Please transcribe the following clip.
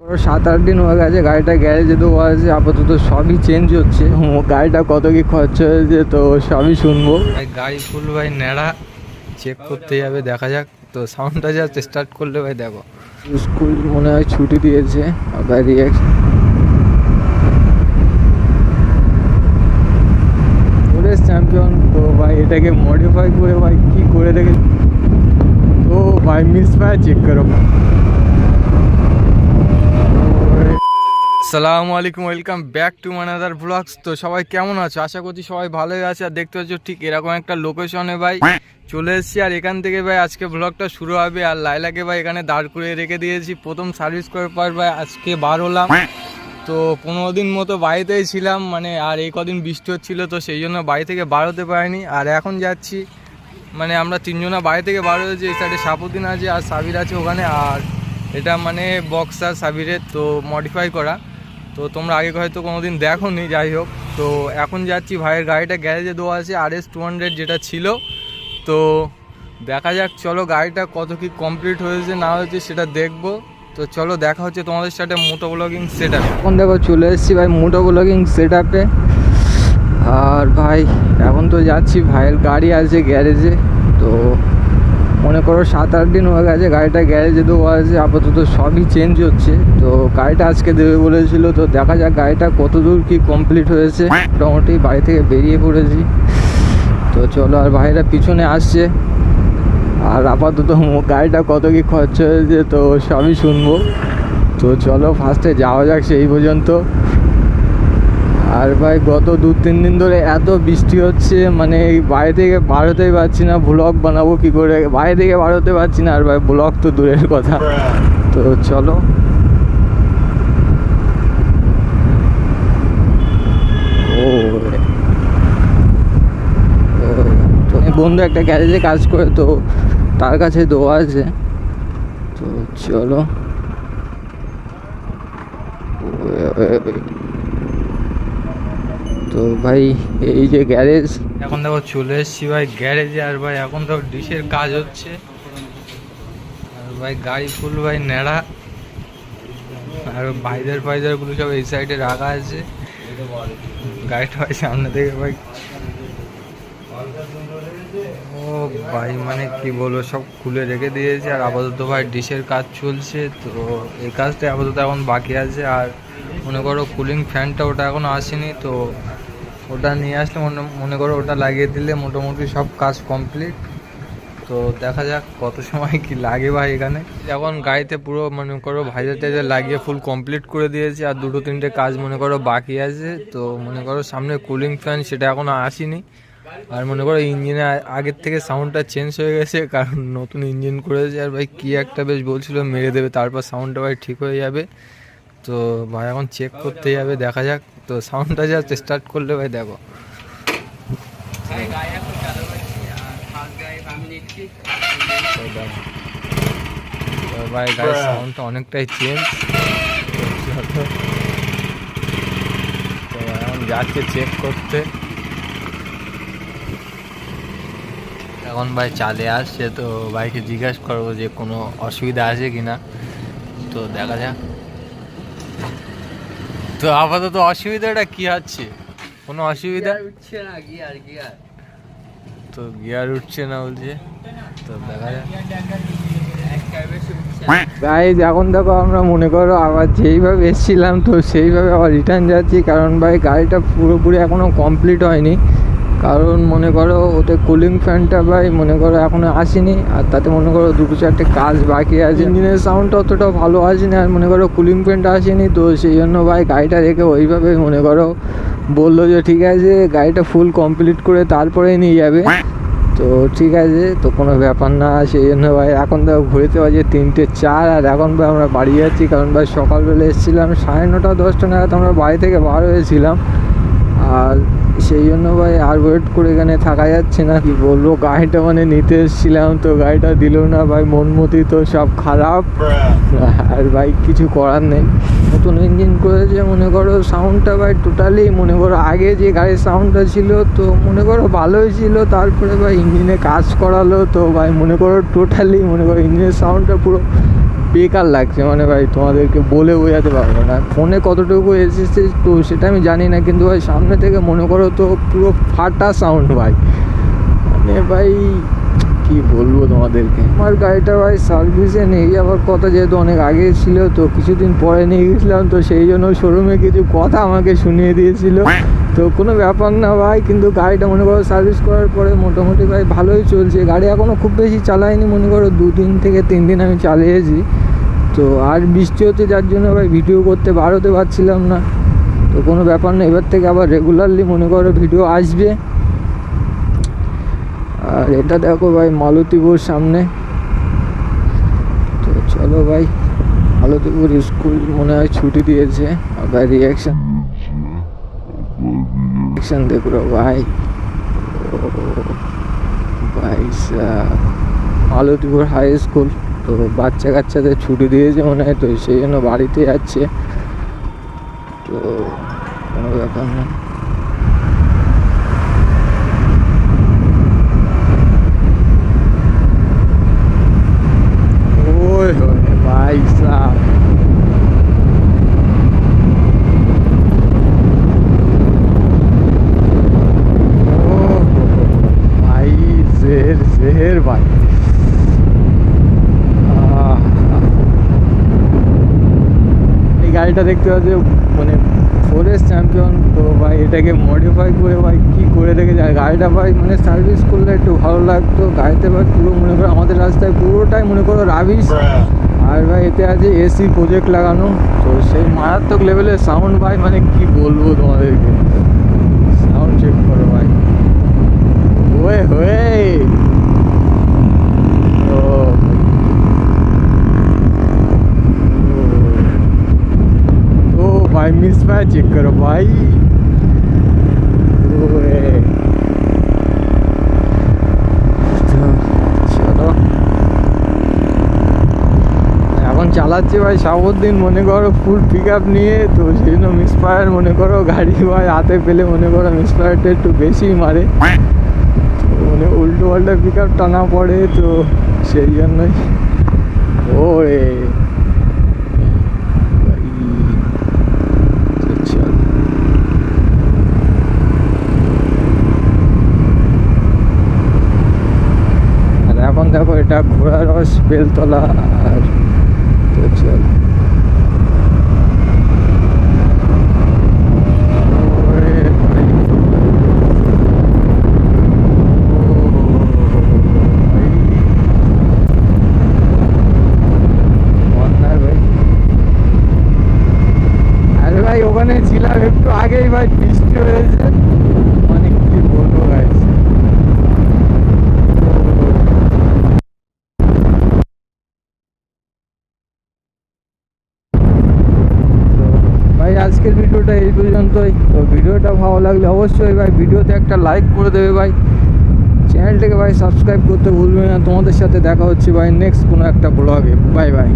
পুরো সাত আট দিন হয়ে গেছে গাড়িটা গ্যারেজে দেওয়া আছে আপাতত সবই চেঞ্জ হচ্ছে। গাড়িটা কত কি খরচা হয়েছে তো সবই শুনব। ভাই গাড়ি ফুল ভাই ন্যাড়া চেক করতে যাবে দেখা যাক। তো সাউন্ডটা জাস্ট স্টার্ট করলে ভাই দেখো। স্কুল মনে হয় ছুটি দিয়েছে আবার রিয়াক্ট চ্যাম্পিয়ন তো ভাই এটাকে মডিফাই করে ভাই কি করে রেখে তো ভাই মিস ফায়ার চেক করো। সালামু আলাইকুম, ওয়েলকাম ব্যাক টু মানাদার ব্লগস। তো সবাই কেমন আছো? আশা করছি সবাই ভালোই আছে। আর দেখতে পাচ্ছ, ঠিক এরকম একটা লোকেশনে ভাই চলে এসেছি। আর এখান থেকে ভাই আজকে ব্লগটা শুরু হবে। আর লাইলাকে ভাই এখানে দাঁড় করে রেখে দিয়েছি। প্রথম সার্ভিস করার পর ভাই আজকে বার হলাম। তো পনেরো দিন মতো বাড়িতেই ছিলাম। মানে আর এই কদিন বৃষ্টি হচ্ছিল, তো সেই জন্য বাড়ি থেকে বার হতে পারিনি। আর এখন যাচ্ছি মানে আমরা তিনজনা বাড়ি থেকে বার হয়েছি। এই সাইডে সাপুদ্দিন আছে আর সাবির আছে ওখানে। আর এটা মানে বক্সার সাবিরের, তো মডিফাই করা। তো তোমরা আগে হয়তো কোনো দিন দেখো নি যাই হোক। তো এখন যাচ্ছি ভাইয়ের গাড়িটা গ্যারেজে দেওয়া আছে আর এস টু হান্ড্রেড যেটা ছিল। তো দেখা যাক, চলো গাড়িটা কত কি কমপ্লিট হয়েছে, না হয়েছে সেটা দেখব। তো চলো দেখা হচ্ছে তোমাদের সাথে মোটো ব্লগিং সেট এখন দেখো, চলে এসেছি ভাই মোটো ব্লগিং সেট আপে আর ভাই, এখন তো যাচ্ছি, ভাইয়ের গাড়ি আছে গ্যারেজে। তো মনে করো সাত আট দিন হয়ে গেছে, গাড়িটা গ্যারেজে দেওয়া আছে, আপাতত সবই চেঞ্জ হচ্ছে। তো গাড়িটা আজকে দেবে বলেছিল, তো দেখা যাক গাড়িটা কত দূর কি কমপ্লিট হয়েছে। মোটামুটি বাড়ি থেকে বেরিয়ে পড়েছি। তো চলো আর ভাইরা পিছনে আসছে। আর আপাতত গাড়িটা কত কি খরচা হয়েছে, তো সবই শুনব। তো চলো ফার্স্টে যাওয়া যাক সেই পর্যন্ত। আর ভাই, গত দু, তিন দিন ধরে এত বৃষ্টি হচ্ছে মানে বাইরে থেকে বার হতেই পারছি না ব্লগ বানাবো কি করে? বাইরে থেকে বার হতে পারছি না, আর ভাই ব্লগ তো দূরের কথা। তো চলো। বন্ধু একটা গ্যারেজে কাজ করে, তো তার কাছে দোয়া আছে। তো চলো। তো ভাই, এই যে গ্যারেজ। এখন দেখো চলে এসেছি ভাই, গ্যারেজে। আর ভাই, এখন তো ডিশের কাজ হচ্ছে। আর ভাই, গাড়ি ফুল ভাই ন্যাড়া। আর বাইজার ফাইজারগুলো সব এই সাইডে রাখা আছে। গাড়িটা ভাই সামনে থেকে ভাই। ও ভাই মানে কি বলব, সব খুলে রেখে দিয়েছে। আর আপাতত ভাই, ডিশের কাজ চলছে। তো এই কাজটা আপাতত এখন বাকি আছে। আর মনে করো কুলিং ফ্যানটা ওটা এখনও আসেনি। তো ওটা নিয়ে আসলে মনে মনে করো ওটা লাগিয়ে দিলে মোটামুটি সব কাজ কমপ্লিট তো দেখা যাক কত সময় কি লাগে ভাই এখানে। এখন গাড়িতে পুরো মনে করো ভাইজার টাইজার লাগিয়ে ফুল কমপ্লিট করে দিয়েছে, আর দুটো তিনটে কাজ মনে করো বাকি আছে। তো মনে করো সামনে কুলিং ফ্যান সেটা এখনও আসেনি। আর মনে করো ইঞ্জিনে আগের থেকে সাউন্ডটা চেঞ্জ হয়ে গেছে, কারণ নতুন ইঞ্জিন করেছে। আর ভাই কি একটা বেশ বলছিল, মেরে দেবে, তারপর সাউন্ডটা ভাই ঠিক হয়ে যাবে। তো ভাই এখন চেক করতে যাবে দেখা যাক। তো সাউন্ডটা জাস্ট স্টার্ট করলে ভাই দেখো। ভাই গাড়ির সাউন্ডটা অনেকটাই চেঞ্জ তো এখন যাচ্ছে চেক করতে। এখন ভাই চালে আসছে তো ভাইকে জিজ্ঞাসা করব যে কোনো অসুবিধা আছে কি না তো দেখা যাক। তো আপাতত অসুবিধাটা কি হচ্ছে? কোনো অসুবিধা? উঠছে না গিয়ার গিয়ার তো গিয়ার উঠছে না বলছে। তো দেখা যাক। এখন দেখো আমরা মনে করো আবার যেইভাবে এসেছিলাম তো সেইভাবে আবার রিটার্ন যাচ্ছি কারণ ভাই গাড়িটা পুরোপুরি এখনও কমপ্লিট হয়নি। কারণ মনে করো ওতে কুলিং ফ্যানটা ভাই মনে করো এখনও আসেনি, আর তাতে মনে করো দুটো চারটে কাজ বাকি আছে। ইঞ্জিনের সাউন্ডটা অতটা ভালো আসেনি, আর মনে করো কুলিং ফ্যানটা আসেনি, তো সেই জন্য ভাই গাড়িটা রেখে ওইভাবে মনে করো বলল যে, ঠিক আছে, গাড়িটা ফুল কমপ্লিট করে তারপরে নিয়ে যাবে। তো ঠিক আছে, তো কোনো ব্যাপার না, সেই জন্য ভাই এখন তো ঘুরেতে বাজে তিনটে চার, আর এখন ভাই আমরা বাড়ি যাচ্ছি, কারণ ভাই সকালবেলা এসেছিলাম সাড়ে নটা, দশটা নাগাদ আমরা বাড়ি থেকে বার হয়েছিলাম। আর সেই জন্য ভাই আর ওয়েট করে এখানে থাকা যাচ্ছে না। কি বলব? গাড়িটা মানে নিতে এসেছিলাম তো গাড়িটা দিল না ভাই। মন মতি তো সব খারাপ। আর ভাই কিছু করার নেই। নতুন ইঞ্জিন করেছে মনে করো সাউন্ডটা ভাই টোটালি মনে করো আগে যে গাড়ির সাউন্ডটা ছিল তো মনে করো ভালোই ছিল। তারপরে ভাই ইঞ্জিনে কাজ করালো তো ভাই মনে করো টোটালি মনে করো ইঞ্জিনের সাউন্ডটা পুরো বেকার লাগছে মানে ভাই তোমাদেরকে বলে বোঝাতে পারব না। ফোনে কতটুকু এসেছে তো সেটা আমি জানি না, কিন্তু ভাই সামনে থেকে মনে করো তো পুরো ফাটা সাউন্ড ভাই। মানে ভাই কি বলব তোমাদেরকে? আমার গাড়িটা ভাই সার্ভিসে নিয়ে যাওয়ার কথা যেহেতু অনেক আগে ছিল, তো কিছুদিন পরে নিয়ে গেছিলাম, তো সেই জন্য শোরুমে কিছু কথা আমাকে শুনিয়ে দিয়েছিল। তো কোনো ব্যাপার না ভাই, কিন্তু গাড়িটা মনে করো সার্ভিস করার পরে মোটামুটি ভাই ভালোই চলছে। গাড়ি এখনও খুব বেশি চালাইনি, মনে করো দু দিন থেকে তিন দিন আমি চালিয়েছি। তো আর বৃষ্টি হচ্ছে, যার জন্য ভাই ভিডিও করতে বার হতে পারছিলাম না। তো কোনো ব্যাপার না, এবার থেকে আবার রেগুলারলি মনে করো ভিডিও আসবে। আর এটা দেখো ভাই, মালতীপুর সামনে। তো চলো ভাই, মালতীপুর স্কুল মনে হয় ছুটি দিয়েছে। আবার রিয়াকশন রিয়াকশন দেখো ভাই। ভাই। মালতীপুর হাই স্কুল তো বাচ্চা কাচ্চাদের ছুটি দিয়েছে মনে হয়, তো সেই জন্য বাড়িতে যাচ্ছে। তো কোনো ব্যাপার না। ভাই সাহ ভাই জেহের জেহের ভাই। গাড়িটা দেখতে পাচ্ছি মানে ফরেস্ট চ্যাম্পিয়ন তো ভাই এটাকে মডিফাই করে ভাই কি করে রেখে যায় গাড়িটা ভাই মানে সার্ভিস করলে একটু ভালো লাগতো। গাড়িতে ভাই পুরো মনে করো আমাদের রাস্তায় পুরোটাই মনে করো রাবিশ আর ভাই এতে আছে এসি প্রজেক্ট লাগানো। তো সেই মারাত্মক লেভেলের সাউন্ড ভাই মানে কি বলব তোমাদেরকে? সাউন্ড চেক করো ভাই। ওয়ে হয়ে ও ओ भाई मिस मैच चेक करो भाई ओए তো চলো এখন চালাচ্ছি ভাই সাবুদ্দিন মনে করো ফুল পিক আপ নিয়ে তো সেই জন্য মিসফায়ার মনে করো গাড়ি ভাই হাতে পেলে মনে করো মিসফায়ারটা একটু বেশি মারে তো মানে উল্টো পাল্টা পিক আপ টানা পড়ে তো সেই জন্যই ওরে এখন দেখো এটা ঘোড়া রস বেলতলা আর তো চল ওরে ভাই। ও ভাই। বন্যার ভাই আরে ভাই ওখানে ছিলাম একটু আগেই ভাই বৃষ্টি হয়েছে মানে কি বলব ভাই ভাই আজকের ভিডিওটা এই পর্যন্তই তো ভিডিওটা ভালো লাগলে অবশ্যই ভাই ভিডিওতে একটা লাইক করে দেবে ভাই। চ্যানেলটাকে ভাই সাবস্ক্রাইব করতে ভুলবে না। তোমাদের সাথে দেখা হচ্ছে ভাই নেক্সট কোনো একটা ব্লগে বাই বাই